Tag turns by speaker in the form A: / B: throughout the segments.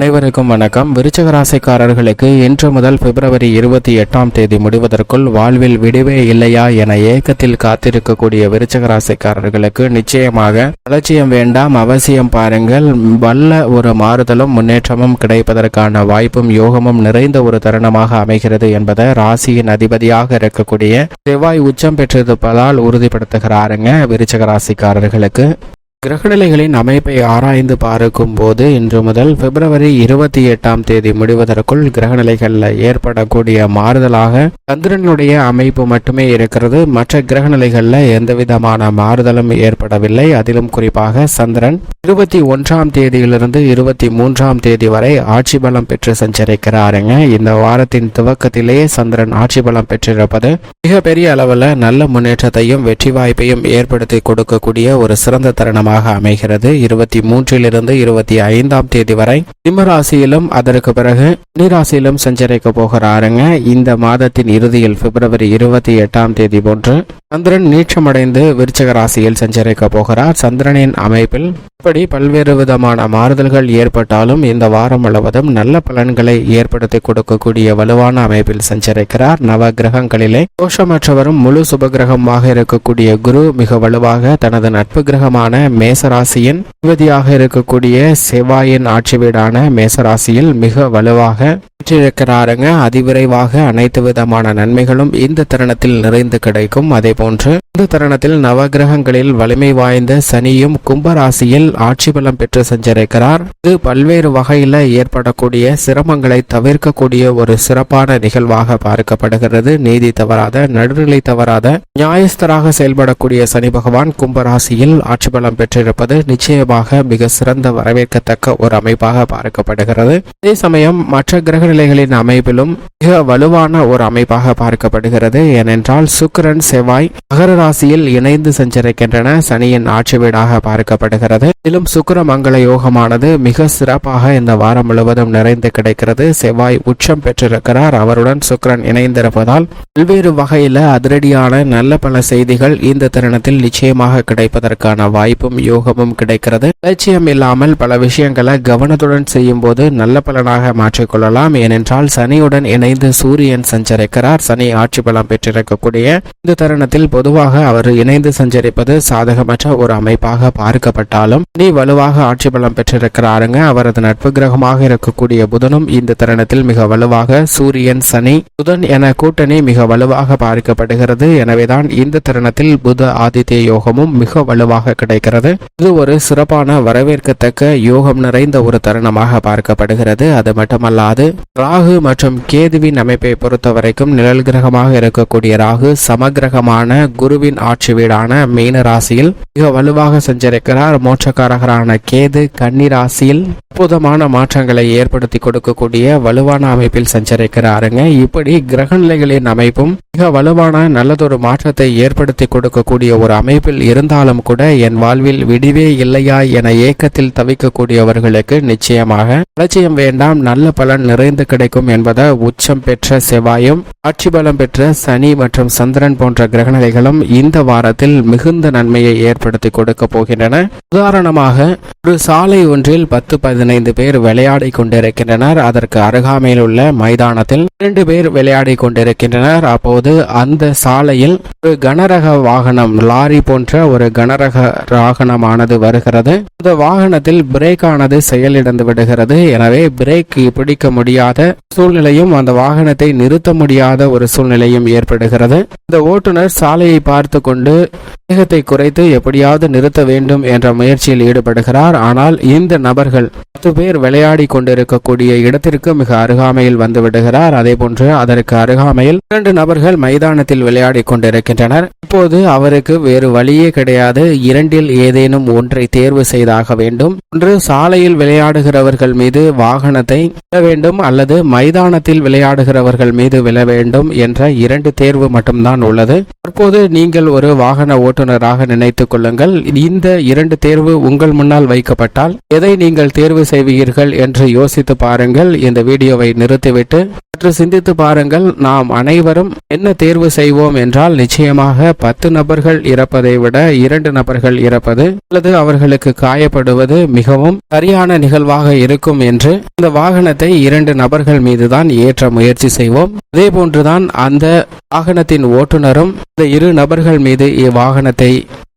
A: அனைவருக்கும் வணக்கம். விருச்சக ராசிக்காரர்களுக்கு இன்று முதல் பிப்ரவரி இருபத்தி எட்டாம் தேதி முடிவதற்குள் வாழ்வில் விடுவே இல்லையா என ஏக்கத்தில் காத்திருக்கக்கூடிய விருச்சக ராசிக்காரர்களுக்கு நிச்சயமாக அலட்சியம் வேண்டாம். அவசியம் பாருங்கள். வல்ல ஒரு மாறுதலும் முன்னேற்றமும் கிடைப்பதற்கான வாய்ப்பும் யோகமும் நிறைந்த ஒரு தருணமாக அமைகிறது என்பதை ராசியின் அதிபதியாக இருக்கக்கூடிய செவ்வாய் உச்சம் பெற்றிருப்பதால் உறுதிப்படுத்துகிறாருங்க விருச்சக ராசிக்காரர்களுக்கு. கிரகநிலைகளின் அமைப்பை ஆராய்ந்து பார்க்கும் போது இன்று முதல் பிப்ரவரி இருபத்தி எட்டாம் தேதி முடிவதற்குள் கிரகநிலைகளில் ஏற்படக்கூடிய மாறுதலாக சந்திரனுடைய அமைப்பு மட்டுமே இருக்கிறது. மற்ற கிரகநிலைகளில் எந்தவிதமான மாறுதலும் ஏற்படவில்லை. அதிலும் குறிப்பாக சந்திரன் இருபத்தி ஒன்றாம் தேதியிலிருந்து இருபத்தி மூன்றாம் தேதி வரை ஆட்சி பலம் பெற்று சஞ்சரிக்கிறாருங்க. இந்த வாரத்தின் துவக்கத்திலேயே சந்திரன் ஆட்சி பலம் பெற்றிருப்பது மிகப்பெரிய அளவில் நல்ல முன்னேற்றத்தையும் வெற்றி வாய்ப்பையும் ஏற்படுத்தி கொடுக்கக்கூடிய ஒரு சிறந்த தருணமாக மாதமாக அமைகிறது. இருபத்தி மூன்றிலிருந்து இருபத்தி ஐந்தாம் தேதி வரை சிம்மராசியிலும் அதற்கு பிறகு நிராசியிலும் சஞ்சரிக்க போகிறாருங்க இந்த மாதத்தின் இறுதியில் பிப்ரவரி இருபத்தி எட்டாம் தேதி போன்று சந்திரன் நீச்சமடைந்து விருச்சக ராசியில் சஞ்சரிக்க போகிறார். சந்திரனின் அமைப்பில் இப்படி பல்வேறு விதமான மாறுதல்கள் ஏற்பட்டாலும் இந்த வாரம் முழுவதும் நல்ல பலன்களை ஏற்படுத்தி கொடுக்கக்கூடிய வலுவான அமைப்பில் சஞ்சரிக்கிறார். நவ கிரகங்களிலே தோஷமற்றவரும் முழு சுபகிரகமாக இருக்கக்கூடிய குரு மிக வலுவாக தனது நட்பு கிரகமான மேசராசியின் அதிபதியாக இருக்கக்கூடிய செவ்வாயின் ஆட்சி வீடான மேசராசியில் மிக வலுவாக பெற்றிருக்கிறாருங்க. அதிவிரைவாக அனைத்து விதமான நன்மைகளும் இந்த தருணத்தில் நிறைந்து கிடைக்கும். அதே போன்று இந்த தருணத்தில் நவகிரகங்களில் வலிமை வாய்ந்த சனியும் கும்பராசியில் ஆட்சி பலம் பெற்று சென்றிருக்கிறார் இது பல்வேறு வகையில் ஏற்படக்கூடிய சிரமங்களை தவிர்க்கக்கூடிய ஒரு சிறப்பான நிகழ்வாக பார்க்கப்படுகிறது. நீதி தவறாத நடுநிலை தவறாத நியாயஸ்தராக செயல்படக்கூடிய சனி பகவான் கும்பராசியில் ஆட்சி பலம் பெற்றிருப்பது நிச்சயமாக மிக சிறந்த வரவேற்கத்தக்க ஒரு அமைப்பாக பார்க்கப்படுகிறது. அதே சமயம் மற்ற கிரக நிலைகளின் அமைப்பிலும் மிக வலுவான ஒரு அமைப்பாக பார்க்கப்படுகிறது. ஏனென்றால் சுக்கரன் செவ்வாய் மகர ராசியில் இணைந்து சஞ்சரிக்கின்றன. சனியின் ஆட்சி வீடாக பார்க்கப்படுகிறது. இதிலும் சுக்கர மங்கள யோகமானது மிக சிறப்பாக இந்த வாரம் முழுவதும் நிறைந்து கிடைக்கிறது. செவ்வாய் உச்சம் பெற்றிருக்கிறார். அவருடன் சுக்கரன் இணைந்திருப்பதால் பல்வேறு வகையில அதிரடியான நல்ல பல செய்திகள் இந்த தருணத்தில் நிச்சயமாக கிடைப்பதற்கான வாய்ப்பும் யோகமும் கிடைக்கிறது. லட்சியம் இல்லாமல் பல விஷயங்களை கவனத்துடன் செய்யும் போது நல்ல பலனாக மாற்றிக்கொள்ளலாம். ஏனென்றால் சனியுடன் இணைந்து சூரியன் சஞ்சரிக்கிறார். சனி ஆட்சி பலம் பெற்றிருக்கக்கூடிய இந்த தருணத்தில் பொதுவாக அவர் இணைந்து சஞ்சரிப்பது சாதகமற்ற ஒரு அமைப்பாக பார்க்கப்பட்டாலும் சனி வலுவாக ஆட்சி பலம் பெற்றிருக்கிறாருங்க. அவரது நட்பு கிரகமாக இருக்கக்கூடிய புதனும் இந்த தருணத்தில் மிக வலுவாக சூரியன் சனி புதன் என கூட்டணி மிக வலுவாக பார்க்கப்படுகிறது. எனவேதான் இந்த தருணத்தில் புத ஆதித்ய யோகமும் மிக வலுவாக கிடைக்கிறது. இது ஒரு சிறப்பான வரவேற்கத்தக்க யோகம் நிறைந்த ஒரு தருணமாக பார்க்கப்படுகிறது. அது மட்டுமல்லாது ராகு மற்றும் கேதுவின் அமைப்பை பொறுத்த வரைக்கும் நிழல் கிரகமாக இருக்கக்கூடிய ராகு சமகிரகமான குருவின் ஆட்சி வீடான மீன ராசியில் மிக வலுவாக சஞ்சரிக்கிறார். மோட்சக்காரகரான கேது கன்னி ராசியில் அற்புதமான மாற்றங்களை ஏற்படுத்தி கொடுக்கக்கூடிய வலுவான அமைப்பில் சஞ்சரிக்கிறாருங்க. இப்படி கிரகநிலைகளின் அமைப்பும் மிக வலுவான நல்லதொரு மாற்றத்தை ஏற்படுத்தி கொடுக்கக்கூடிய ஒரு அமைப்பில் இருந்தாலும் கூட என் வாழ்வில் விடிவே இல்லையா என ஏக்கத்தில் தவிக்கக்கூடியவர்களுக்கு நிச்சயமாக அலட்சியம் வேண்டாம். நல்ல பலன் நிறைந்த கிடைக்கும் என்பதை உச்சம் பெற்ற செவ்வாயும் ஆட்சி பலம் பெற்ற சனி மற்றும் சந்திரன் போன்ற கிரகநிலைகளும் இந்த வாரத்தில் மிகுந்த நன்மையை ஏற்படுத்தி கொடுக்க போகின்றன. உதாரணமாக ஒரு சாலை ஒன்றில் பத்து பதினைந்து பேர் விளையாடி கொண்டிருக்கின்றனர். அதற்கு அருகாமையில் உள்ள மைதானத்தில் இரண்டு பேர் விளையாடி கொண்டிருக்கின்றனர். அப்போது அந்த சாலையில் ஒரு கனரக வாகனம் லாரி போன்ற ஒரு கனரக வாகனமானது வருகிறது. அந்த வாகனத்தில் பிரேக் ஆனது செயலிழந்து விடுகிறது. எனவே பிரேக் பிடிக்க முடியாத முடியாத சூழ்நிலையும் அந்த வாகனத்தை நிறுத்த முடியாத ஒரு சூழ்நிலையும் ஏற்படுகிறது. இந்த ஓட்டுநர் சாலையை பார்த்து கொண்டு வேகத்தை குறைத்து எப்படியாவது நிறுத்த வேண்டும் என்ற முயற்சியில் ஈடுபடுகிறார். ஆனால் இந்த நபர்கள் பத்து பேர் விளையாடி கொண்டிருக்கக்கூடிய இடத்திற்கு மிக அருகாமையில் வந்து விடுகிறார். அதே போன்று அதற்கு அருகாமையில் இரண்டு நபர்கள் மைதானத்தில் விளையாடி கொண்டிருக்கின்றனர். இப்போது அவருக்கு வேறு வழியே கிடையாது. இரண்டில் ஏதேனும் ஒன்றை தேர்வு செய்தாக வேண்டும். ஒன்று சாலையில் விளையாடுகிறவர்கள் மீது வாகனத்தை வேண்டும் அல்லது அல்லது மைதானத்தில் விளையாடுகிறவர்கள் மீது விழ வேண்டும் என்ற இரண்டு தேர்வு மட்டும்தான் உள்ளது. தற்போது நீங்கள் ஒரு வாகன ஓட்டுநராக நினைத்துக் கொள்ளுங்கள். இந்த இரண்டு தேர்வு உங்கள் முன்னால் வைக்கப்பட்டால் எதை நீங்கள் தேர்வு செய்வீர்கள் என்று யோசித்து பாருங்கள். இந்த வீடியோவை நிறுத்திவிட்டு சற்று சிந்தித்து பாருங்கள். நாம் அனைவரும் என்ன தேர்வு செய்வோம் என்றால் நிச்சயமாக பத்து நபர்கள் இறப்பதை விட இரண்டு நபர்கள் இறப்பது அல்லது அவர்களுக்கு காயப்படுவது மிகவும் சரியான நிகழ்வாக இருக்கும் என்று இந்த வாகனத்தை இரண்டு நபர்கள் மீதுதான் ஏற்ற முயற்சி செய்வோம். அதே போன்றுதான் அந்த வாகனத்தின் ஓட்டுநரும் இந்த இரு நபர்கள் மீது இவ்வாகனத்தை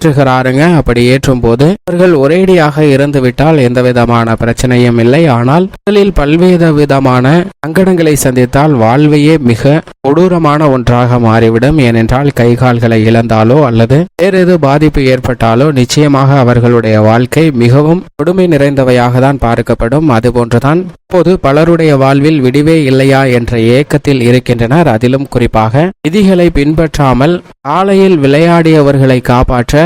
A: ஏற்றுகிறாருங்க. அப்படி ஏற்றும் போது அவர்கள் ஒரேடியாக இறந்துவிட்டால் எந்த விதமான பிரச்சனையும் இல்லை. ஆனால் முதலில் பல்வேறு விதமான சங்கடங்களை சந்தித்தால் வாழ்வையே மிக கொடூரமான ஒன்றாக மாறிவிடும். ஏனென்றால் கை கால்களை இழந்தாலோ அல்லது வேறு எது பாதிப்பு ஏற்பட்டாலோ நிச்சயமாக அவர்களுடைய வாழ்க்கை மிகவும் கொடுமை நிறைந்தவையாக தான் பார்க்கப்படும். அதுபோன்றுதான் இப்போது பலருடைய வாழ்வில் விடிவே இல்லையா என்ற ஏக்கத்தில் இருக்கின்றனர். அதிலும் குறிப்பாக விதிகளை பின்பற்றாமல் காலையில் விளையாடியவர்களை காப்பாற்ற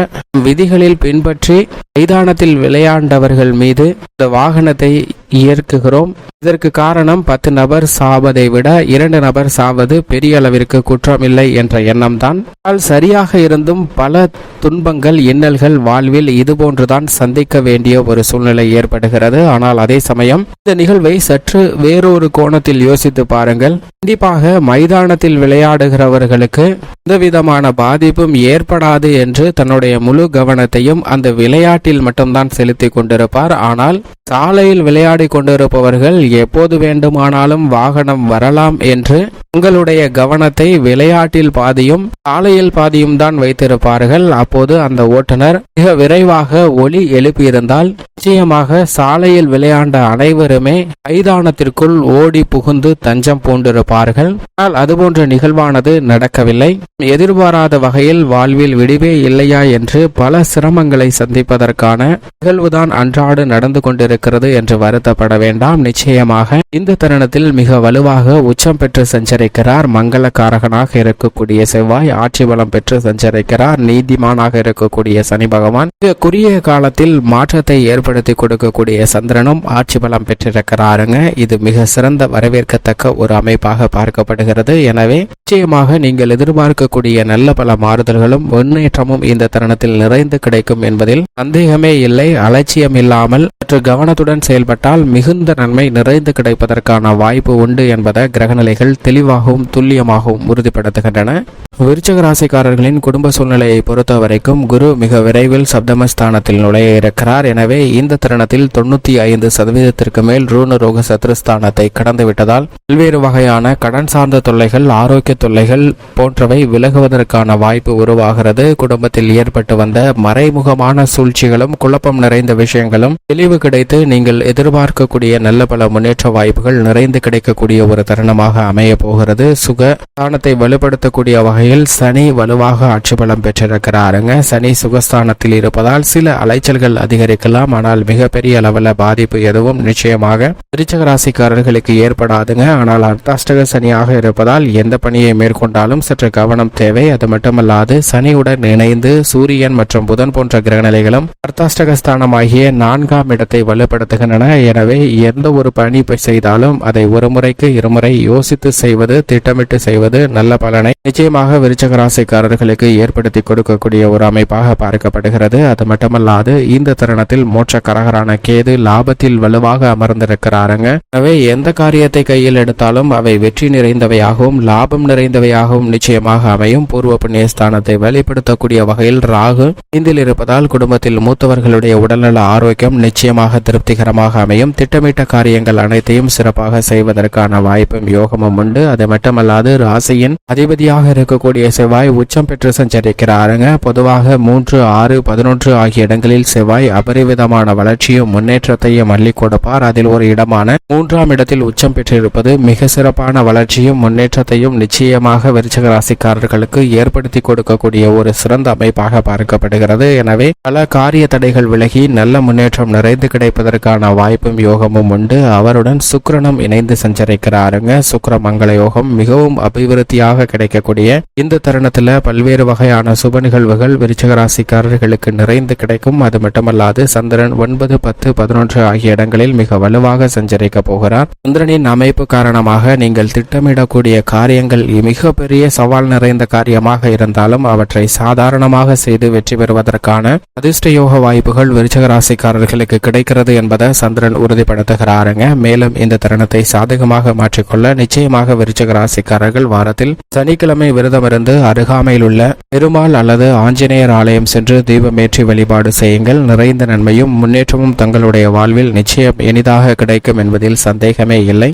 A: விதிகளில் பின்பற்றி மைதானத்தில் விளையாண்டவர்கள் மீது இந்த வாகனத்தை இயக்குகிறோம் இதற்கு காரணம் பத்து நபர் சாவதை விட இரண்டு நபர் சாவது பெரிய அளவிற்கு குற்றமில்லை என்ற எண்ணம் தான் சரியாக இருந்தும் பல துன்பங்கள் இன்னல்கள் வாழ்வில் இதுபோன்றுதான் சந்திக்க வேண்டிய ஒரு சூழ்நிலை ஏற்படுகிறது. ஆனால் அதே சமயம் இந்த நிகழ்வை சற்று வேறொரு கோணத்தில் யோசித்து பாருங்கள். கண்டிப்பாக மைதானத்தில் விளையாடுகிறவர்களுக்கு எந்த விதமான பாதிப்பும் ஏற்படாது என்று தன்னுடைய முழு கவனத்தையும் அந்த விளையாட்டில் மட்டும்தான் செலுத்தி கொண்டிருப்பார். ஆனால் சாலையில் விளையாடி கொண்டிருப்பவர்கள் எப்போது வேண்டுமானாலும் வாகனம் வரலாம் என்று உங்களுடைய கவனத்தை விளையாட்டில் பாதியும் சாலையில் பாதியும் தான் வைத்திருப்பார்கள். அப்போது அந்த ஓட்டுநர் மிக விரைவாக ஒலி எழுப்பியிருந்தால் நிச்சயமாக சாலையில் விளையாண்ட அனைவருமே மைதானத்திற்குள் ஓடி புகுந்து தஞ்சம் பூண்டிருப்பார்கள். ஆனால் அதுபோன்ற நிகழ்வானது நடக்கவில்லை. எதிர்பாராத வகையில் வாழ்வில் விடிவே இல்லையா என்று பல சிரமங்களை சந்திப்பதற்கான நிகழ்வுதான் அன்றாடு நடந்து கொண்டிருக்கிறது என்று கவலைப்பட வேண்டாம். நிச்சயமாக இந்த தருணத்தில் மிக வலுவாக உச்சம் பெற்று சஞ்சரிக்கிறார். மங்களக்காரகனாக இருக்கக்கூடிய செவ்வாய் ஆட்சி பலம் பெற்று சஞ்சரிக்கிறார். நீதிமானாக இருக்கக்கூடிய சனி பகவான். மிக குறுகிய காலத்தில் மாற்றத்தை ஏற்படுத்தி கொடுக்கக்கூடிய சந்திரனும் ஆட்சி பலம் பெற்றிருக்கிறாருங்க. இது மிக சிறந்த வரவேற்கத்தக்க ஒரு அமைப்பாக பார்க்கப்படுகிறது. எனவே நிச்சயமாக நீங்கள் எதிர்பார்க்கக்கூடிய நல்ல பல மாறுதல்களும் முன்னேற்றமும் இந்த தருணத்தில் நிறைந்து கிடைக்கும் என்பதில் சந்தேகமே இல்லை. அலட்சியம் இல்லாமல் சற்று கவனத்துடன் செயல்பட்டால் மிகுந்த நன்மை நிறைந்து கிடைப்பதற்கான வாய்ப்பு உண்டு என்பதை கிரகநிலைகள் தெளிவாகவும் துல்லியமாகவும் உறுதிப்படுத்துகின்றன. விருச்சக ராசிக்காரர்களின் குடும்ப சூழ்நிலையை பொறுத்த வரைக்கும் குரு மிக விரைவில் சப்தமஸ்தானத்தில் நுழைய இருக்கிறார். எனவே இந்த தருணத்தில் தொண்ணூற்றி ஐந்து சதவீதத்திற்கு மேல் ரூண ரோக சத்ருஸ்தானத்தை கடந்துவிட்டதால் பல்வேறு வகையான கடன் சார்ந்த தொல்லைகள் ஆரோக்கிய தொல்லைகள் போன்றவை விலகுவதற்கான வாய்ப்பு உருவாகிறது. குடும்பத்தில் ஏற்பட்டு வந்த மறைமுகமான சூழ்ச்சிகளும் குழப்பம் நிறைந்த விஷயங்களும் தெளிவு கிடைத்து நீங்கள் எதிர்பார்க்கக்கூடிய நல்ல பல முன்னேற்ற வாய்ப்புகள் நிறைந்து கிடைக்கக்கூடிய ஒரு தருணமாக அமைய போகிறது. சுக ஸ்தானத்தை வலுப்படுத்தக்கூடிய வகையில் சனி வலுவாக ஆட்சி பலம் பெற்றிருக்கிறாருங்க. சனி சுகஸ்தானத்தில் இருப்பதால் சில அலைச்சல்கள் அதிகரிக்கலாம். ஆனால் மிகப்பெரிய அளவில் பாதிப்பு எதுவும் நிச்சயமாக விருச்சக ராசிக்காரர்களுக்கு ஏற்படாதுங்க. ஆனால் அர்த்தாஷ்டக சனியாக இருப்பதால் எந்த பணியை மேற்கொண்டாலும் சற்று கவனம் தேவை. அது மட்டுமல்லாது சனியுடன் இணைந்து சூரியன் மற்றும் புதன் போன்ற கிரகநிலைகளும் அர்த்தாஷ்டகஸ்தானமாகிய நான்காம் இடத்தை வலுப்படுத்துகின்றன எனவே எந்த ஒரு பணி செய்தாலும் அதை ஒரு முறைக்கு இருமுறை யோசித்து செய்வது திட்டமிட்டு செய்வது நல்ல பலனை நிச்சயமாக விருச்சக ராசிக்காரர்களுக்கு ஏற்படுத்தி கொடுக்கக்கூடிய ஒரு அமைப்பாக பார்க்கப்படுகிறது. அது மட்டுமல்லாது இந்த தருணத்தில் மோட்ச கரகரான கேது லாபத்தில் வலுவாக அமர்ந்திருக்கிறாருங்க. எனவே எந்த காரியத்தை கையில் எடுத்தாலும் அவை வெற்றி நிறைந்தவையாகவும் லாபம் நிறைந்தவையாகவும் நிச்சயமாக அமையும். பூர்வ புண்ணியஸ்தானத்தை வெளிப்படுத்தக்கூடிய வகையில் ராகு இந்தில் இருப்பதால் குடும்பத்தில் மூத்தவர்களுடைய உடல்நல ஆரோக்கியம் நிச்சயமாக திருப்திகரமாக அமையும். திட்டமிட்ட காரியங்கள் அனைத்தையும் சிறப்பாக செய்வதற்கான வாய்ப்பும் யோகமும் உண்டு. அது மட்டுமல்லாது ராசியின் அதிபதியாக இருக்கக்கூடிய செவ்வாய் உச்சம் பெற்று சஞ்சரிக்கிறாருங்க. பொதுவாக மூன்று ஆறு பதினொன்று ஆகிய இடங்களில் செவ்வாய் அபரிவிதமான வளர்ச்சியும் முன்னேற்றத்தையும் அள்ளி கொடுப்பார். அதில் ஒரு இடமான மூன்றாம் இடத்தில் உச்சம் பெற்றிருப்பது மிக சிறப்பான வளர்ச்சியும் முன்னேற்றத்தையும் நிச்சயமாக விருச்சக ராசிக்காரர்களுக்கு ஏற்படுத்தி கொடுக்கக்கூடிய ஒரு சிறந்த அமைப்பாக பார்க்கப்படுகிறது. எனவே பல காரிய தடைகள் விலகி நல்ல முன்னேற்றம் நிறைந்து கிடைப்பதற்கான வாய்ப்பும் செய்யும் யோகமும் உண்டு. அவருடன் சுக்கிரனும் இணைந்து சஞ்சரிக்கிறாருங்க. சுக்கர மங்கள யோகம் மிகவும் அபிவிருத்தியாக கிடைக்கக்கூடிய இந்த தருணத்துல பல்வேறு வகையான சுப நிகழ்வுகள் விருச்சக ராசிக்காரர்களுக்கு நிறைந்து கிடைக்கும். அது மட்டுமல்லாது சந்திரன் ஒன்பது பத்து பதினொன்று ஆகிய இடங்களில் மிக வலுவாக சஞ்சரிக்க போகிறார். சந்திரனின் அமைப்பு காரணமாக நீங்கள் திட்டமிடக்கூடிய காரியங்கள் மிக பெரிய சவால் நிறைந்த காரியமாக இருந்தாலும் அவற்றை சாதாரணமாக செய்து வெற்றி பெறுவதற்கான அதிர்ஷ்ட யோக வாய்ப்புகள் விருச்சக ராசிக்காரர்களுக்கு கிடைக்கிறது என்பதை சந்திரன் உறுதிப்படுத்துகிறாருங்க. மேலும் இந்த தருணத்தை சாதகமாக மாற்றிக்கொள்ள நிச்சயமாக விருச்சக ராசிக்காரர்கள் வாரத்தில் சனிக்கிழமை விரதமிருந்து அருகாமையில் உள்ள பெருமாள் அல்லது ஆஞ்சநேயர் ஆலயம் சென்று தீபமேற்றி வழிபாடு செய்யுங்கள். நிறைந்த நன்மையும் முன்னேற்றமும் தங்களுடைய வாழ்வில் நிச்சயம் இனிதாக கிடைக்கும் என்பதில் சந்தேகமே இல்லை.